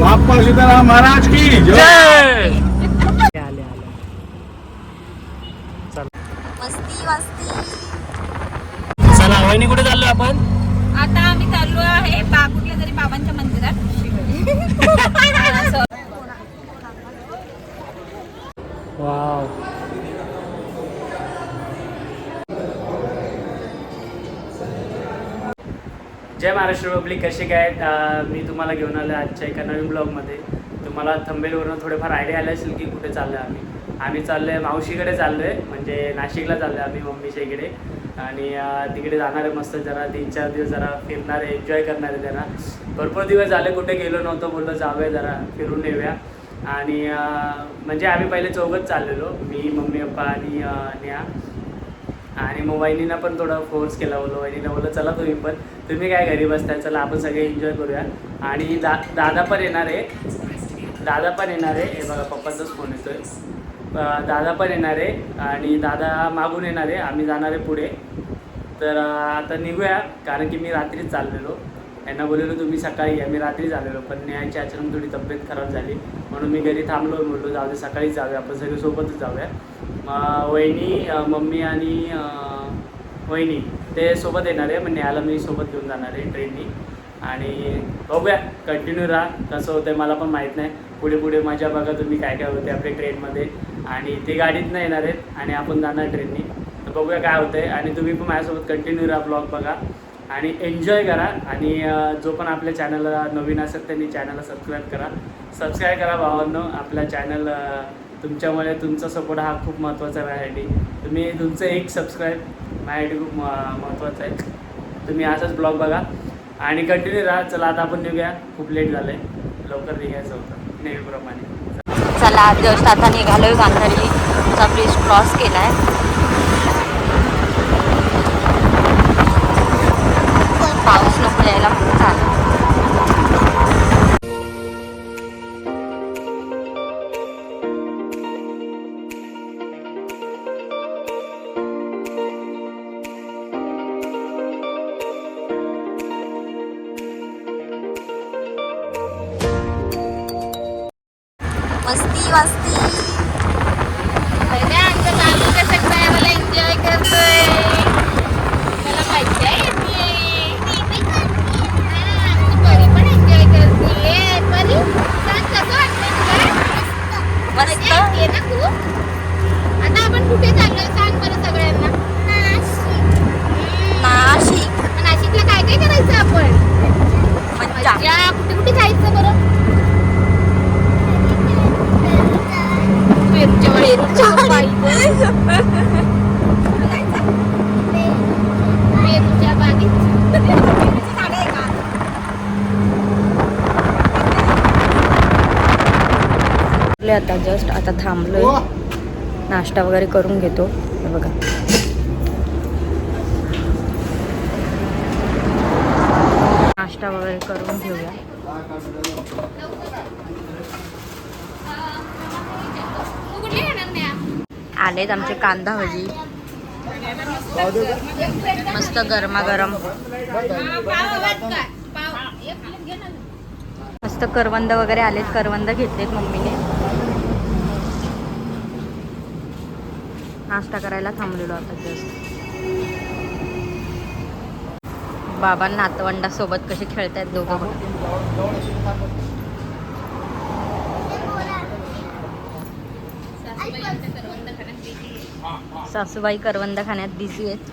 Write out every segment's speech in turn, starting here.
बाप्पा सीताराम महाराज की जय। आले आले चला वहिनी कुठे चाललो आपण? आता आम्ही चाललो आहे बा कुठल्या तरी बाबांच्या मंदिरात. वाव. जय महाराष्ट्र पब्लिक कसे काय मी तुम्हाला घेऊन आलो आहे आजच्या एका नवीन ब्लॉगमध्ये. तुम्हाला थंबेलवरून थोडेफार आयडिया आले असेल की कुठे चाललो आहे आम्ही. आम्ही चाललो आहे मावशीकडे चाललो आहे म्हणजे नाशिकला चाललो आहे आम्ही मम्मीच्या इकडे. आणि तिकडे जाणार आहे मस्त जरा तीन चार दिवस जरा फिरणार आहे एन्जॉय करणार आहे जरा. भरपूर दिवस झाले कुठे गेलो नव्हतो बोललो जाऊया जरा फिरून येऊया. आणि म्हणजे आम्ही पहिले चौघच चाललेलो मी मम्मी पप्पा आणि न्या आणि मग वहिनीनं पण थोडा फोर्स केला बोललो. वहिनीनं बोललं चला तुम्ही पण. तुम्ही काय घरी बसताय? चला आपण सगळे एन्जॉय करूया. आणि दा दादा पण येणार आहे. दादा पण येणार आहे. हे बघा पप्पांचाच फोन येतोय. आहे दादा पण येणार आहे आणि दादा मागून येणार आहे. आम्ही जाणार आहे पुढे. तर आता निघूया कारण की मी रात्रीच चाललेलो. यांना बोललेलो तुम्ही सकाळी या. मी रात्रीच आलेलो पण न्यायची अचानक थोडी तब्येत खराब झाली. म्हणून मी घरी थांबलो बोललो जाऊ दे सकाळीच जाऊया. आपण सगळे सोबतच जाऊया. वहिनी मम्मी आणि वहिनी ते सोबत येणार आहे. म्हणजे पण न्यायला मी सोबत घेऊन जाणार आहे ट्रेननी. आणि बघूया कंटिन्यू राहा. कसं होतं मला पण माहीत नाही. पुढे पुढे मजा बघा तुम्ही काय काय होते आपल्या ट्रेनमध्ये आणि ते गाडीतनं येणार आहेत आणि आपण जाणार ट्रेननी. तर बघूया काय होतंय. आणि तुम्ही पण माझ्यासोबत कंटिन्यू राहा ब्लॉग बघा. आणि एन्जॉय करा. आणि जो पण आपल्या चॅनलला नवीन असेल त्यांनी चॅनलला सबस्क्राईब करा. सबस्क्राईब करा भावांनो. आपल्या चॅनल तुमच्यामुळे तुमचा सपोर्ट हा खूप महत्त्वाचा आहे माझ्यासाठी तुम्ही तुमचं एक सबस्क्राईब माझ्यासाठी खूप म- महत्त्वाचं आहे. तुम्ही असाच ब्लॉग बघा. आणि कंटिन्यू राहा. चला आता आपण निघूया. खूप लेट झालं आहे लवकर निघायचं होतं. नेहमीप्रमाणे. चला जस्ट आता निघालोय गांधारीचा ब्रिज क्रॉस केला आहे पाऊस नको यायला. मस्ती वस्ती पहिले आमचं बाबू कसं काय मला एन्जॉय करतोय मला मज्जा येते परी पण एन्जॉय करते परी सांग कसं वाटतंय तुला? मस्त. येते ना खूप? आता आपण कुठे चाललोय? सांग बरं सगळ्यांना. नाशिक. नाशिकला काय काय करायचं आपण? मज्जा. कुठे कुठे जायचं बरं? आता जस्ट आता थांबलोय. नाश्ता वगैरे करून घेतो. हे बघा. नाश्ता वगैरे करून घेऊया. आलेत आमचे कांदा भजी. मस्त गरमागरम. मस्त करवंद वगैरे आलेत. करवंद घेतलेत मम्मीने. नाश्ता करायला थांबलेलो आता जस्ट बाबा नातवंडासोबत कसे खेळतायत दोघं बघा. सासूबाई करवंद खाण्यात बिझी आहेत.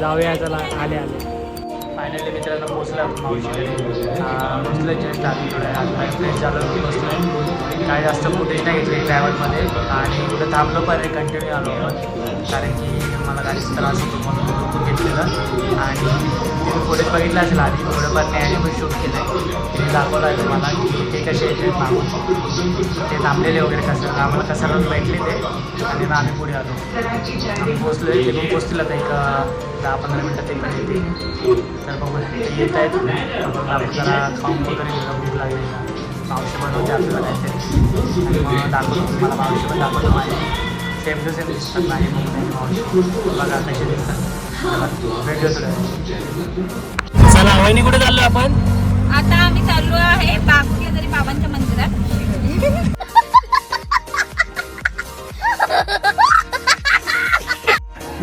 जाऊया चला आले आले. फायनली मित्रांनो पोचलो आपण जस्ट आम्ही थोड्या हात फ्रेश झालो की बसलो काय जास्त फुटेज नाही घेतली ड्रायव्हरमध्ये आणि कुठं थांबलो पण कंटिन्यू आलो कारण की मला गाडीचा त्रास होतो म्हणून मी घेतलेलं. आणि तिथे फुटेज बघितलं असेल आधी थोडंफार मी पण शूट केलं आहे दाखवलं आहे तुम्हाला. की ते कसे मागून. ते थांबलेले वगैरे कसं आम्हाला कसं भेटले ते? आणि मग आम्ही पुढे आलो. आम्ही पोचलो आहे ते पोचतील आता एक दहा पंधरा मिनटात एक येते तर बघू येत आहेत. आपण जरा खाऊन वगैरे घेऊन भूक लागली. ना मावशी बनवते आपल्याला काहीतरी. आणि मग दाखवतो तुम्हाला. मावशी पण दाखवतो माझी. सेम टू सेम दिसतात माझी मम्मी मावशी. बघा कसे दिसतात. भेट चला वहिनी कुठे चाललो आपण? आता आम्ही चाललो आहे बागकेदारी बाबांच्या मंदिरात.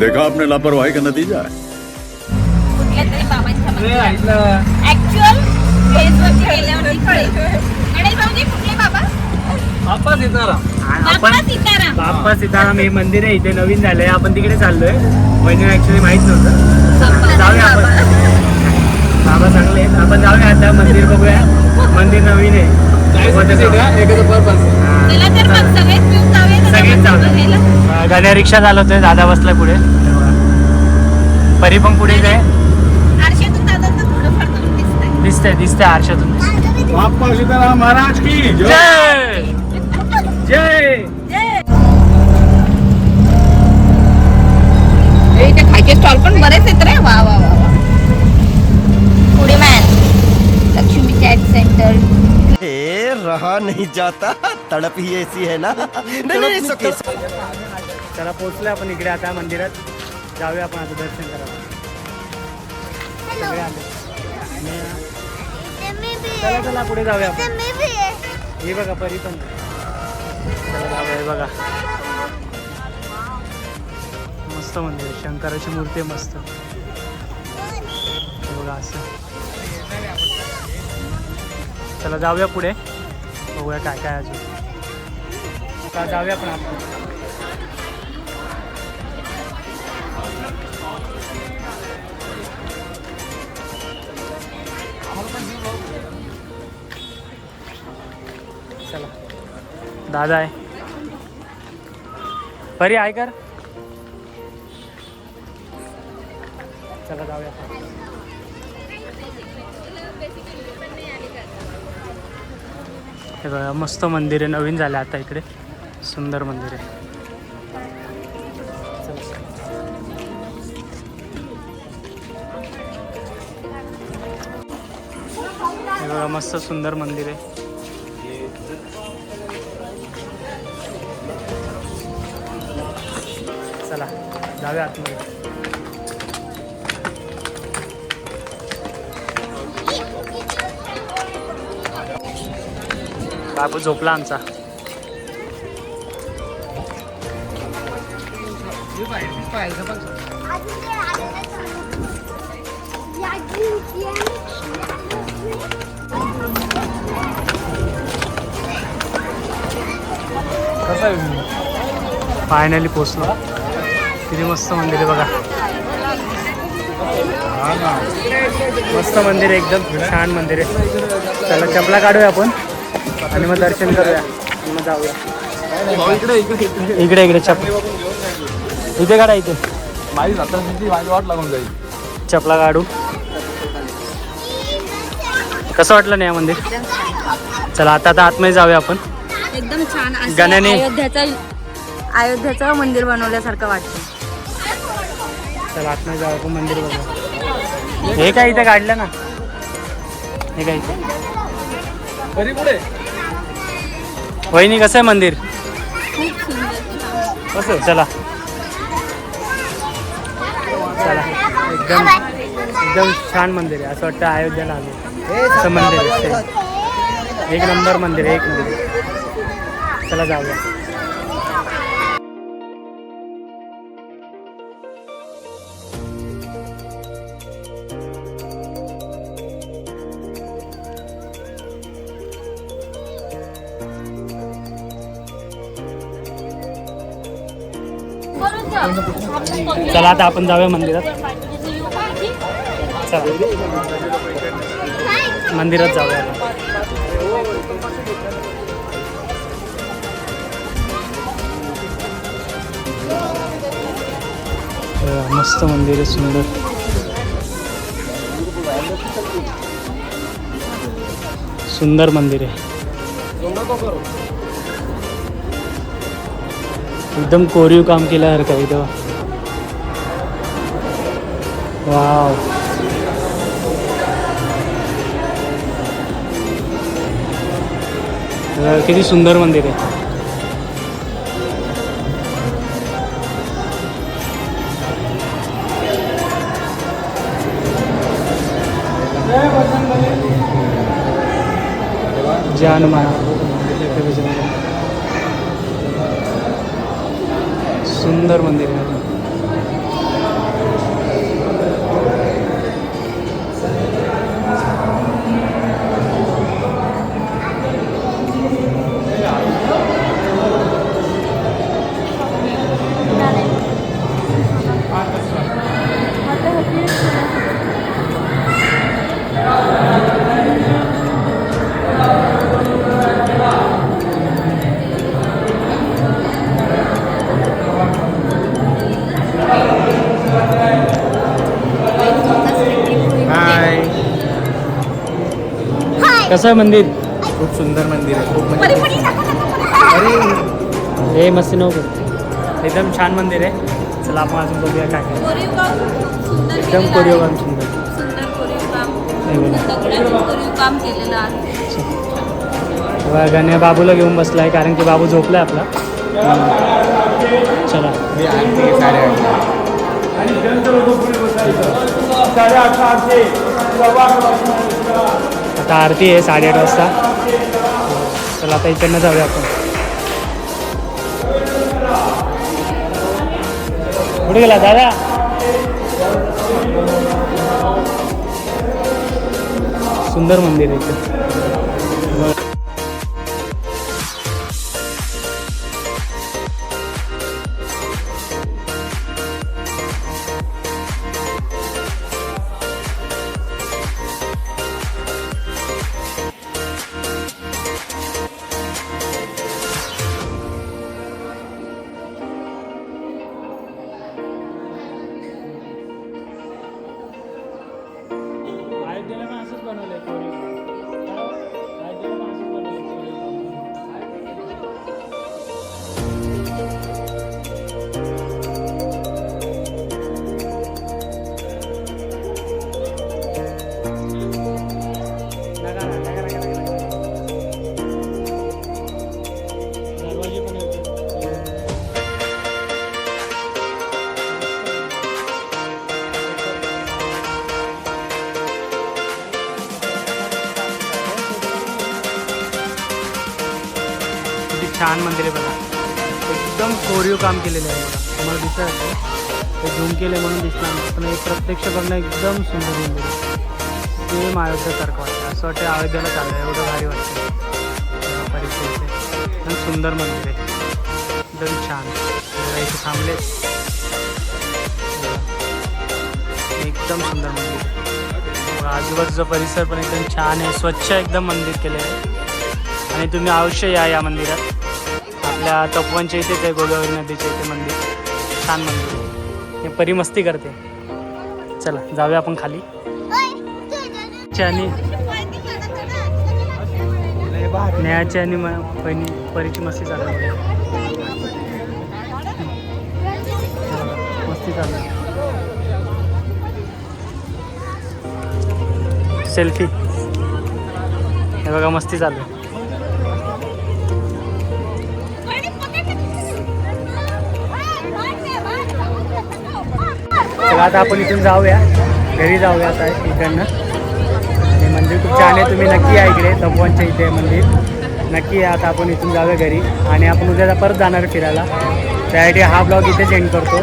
देखा आपने लापरवाही का नतीजा है? कुठल्या तरी बाबांच्या मंदिरात. ऍक्च्युअल फेसवरती गेल्यावरती कळेल. गणेश भाऊजी कुठले बाबा? बाप्पा सीताराम. बाप्पा सीताराम. बाप्पा सीताराम हे मंदिर आहे इथे नवीन झालंय. आपण तिकडे चाललोय. वहिनी ऍक्च्युली माहीत नव्हतं. जाऊया आपण. बाबा चांगले आहेत आपण जाऊया आता मंदिर बघूया. मंदिर नवीन आहे. सगळेच गाड्या रिक्षा चालवतोय दादा बसलाय पुढे. परी पण पुढे तोंड दिसतंय. दिसतंय दिसतंय आरशातून. महाराज की. जय. जय. खायचे स्टॉल पण बरेच आहेत रे. वा वा वा. सेंटर। ए, रहा नहीं जाता। तड़प ही ऐसी है ना। नहीं नहीं it's okay. चला पोहोचलोय आपण इकडे आता मंदिरात। जाऊया आपण आता दर्शन करायला सगळे आले आणि चला चला पुढे जाऊया आपण हे बघा परी पण. चला जाऊया हे बघा. मस्त मंदिर आहे. शंकराची मूर्ती आहे मस्त. हे बघा असं. चला जाऊया पुढे. बघूया काय काय अजून. आता जाऊया पण आपण. चला. दादा आहे. परी आहे कर. चला जाऊया हे बघा मस्त मंदिर आहे नवीन झालं आता इकडे. सुंदर मंदिर आहे. हे बघा मस्त सुंदर मंदिर आहे. चला जाऊया आतमध्ये. बाबू झोपला आमचा. फायनली पोचलो. किती मस्त मंदिर आहे बघा. हा मस्त मंदिर आहे एकदम छान मंदिर आहे. चला चपला काढूया आपण. आणि मग दर्शन करूया. आणि मग जाऊया. इकडे इकडे चप. इथे काढा इथे. माझी माझी वाट लागून जाईल. चपला काढू. कसं वाटलं नाही मंदिर? चला आता आता आतमध्ये जाऊया आपण. एकदम छान असं गाण्याने- अयोध्याचं अयोध्याचं मंदिर बनवल्यासारखं वाटतं. चला आतमध्ये जाऊया आपण मंदिर बघू हे काय इथे काढलं ना? हे काय इथे? वहिनी कसं आहे मंदिर? कसं चला. चला. एकदम एकदम छान मंदिर आहे. असं वाटतं अयोध्याला आलो. असं मंदिर आहे. एक नंबर मंदिर आहे एक मंदिर चला जाऊया. चला आता आपण जाऊया मंदिरात. चला. मंदिरात जाऊया मस्त मंदिर आहे सुंदर. सुंदर मंदिर आहे. एकदम कोरीव काम केलं हरकत इथं वाव किती सुंदर मंदिर आहे. जान कसं आहे मंदिर? खूप सुंदर मंदिर आहे खूप म्हणजे हे मस्ती नको. एकदम छान मंदिर आहे. चला आपण अजून बघूया काय काय. एकदम कोरिओ काम सुंदर. आहे. गण्या बाबूला घेऊन बसलाय कारण की बाबू झोपलाय आपला. चला. साडेआठ आता आरती आहे साडेआठ वाजता. चला आता इकडनं जाऊया आपण. कुठे गेला दादा? सुंदर मंदिर आहे इथे. छान मंदिर आहे बघा. एकदम कोरीव काम केलेलं आहे बघा. तुम्हाला दिसत असेल ते झूम केले म्हणून दिसणार पण हे प्रत्यक्ष बघणं एकदम सुंदर मंदिर आहे. सेम अयोध्यासारखं वाटतं. असं वाटतं अयोध्याला चाललं. एवढं भारी वाटतं. परिसर एकदम सुंदर मंदिर आहे. एकदम छान. इथे थांबले. एकदम सुंदर मंदिर आहे. आजूबाजूचा परिसर पण एकदम छान आहे. स्वच्छ एकदम मंदिर केलेलं आहे. आणि तुम्ही अवश्य या या मंदिरात. आपल्या तपवनच्या इथेच आहे गोदावरी नदीच्या इथे मंदिर छान मंदिर हे परी मस्ती करते चला जाऊया आपण खाली आणि न्यायाची आणि पहिली परीची मस्ती चालू आहे. मस्ती चालू आहे. सेल्फी हे बघा मस्ती चालू आहे. तर आता आपण इथून जाऊया. घरी जाऊया आता इकडनं. आणि मंदिर खूप छान आहे तुम्ही नक्की या इकडे. तपोवनच्या इथे मंदिर. नक्की या आता आपण इथून जाऊया घरी. आणि आपण उद्याचा परत जाणार फिरायला. त्यासाठी हा ब्लॉग इथेच एंड करतो.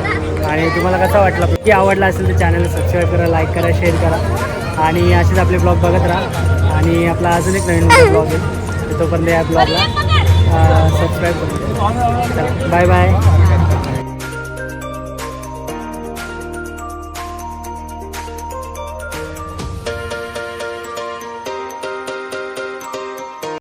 आणि तुम्हाला कसा वाटला की आवडला असेल तर चॅनलला सबस्क्राईब करा लाईक करा शेअर करा. आणि असेच आपले ब्लॉग बघत राहा. आणि आपला अजून एक नवीन ब्लॉग आहे. तोपर्यंत या ब्लॉगला सबस्क्राईब करू. Bye bye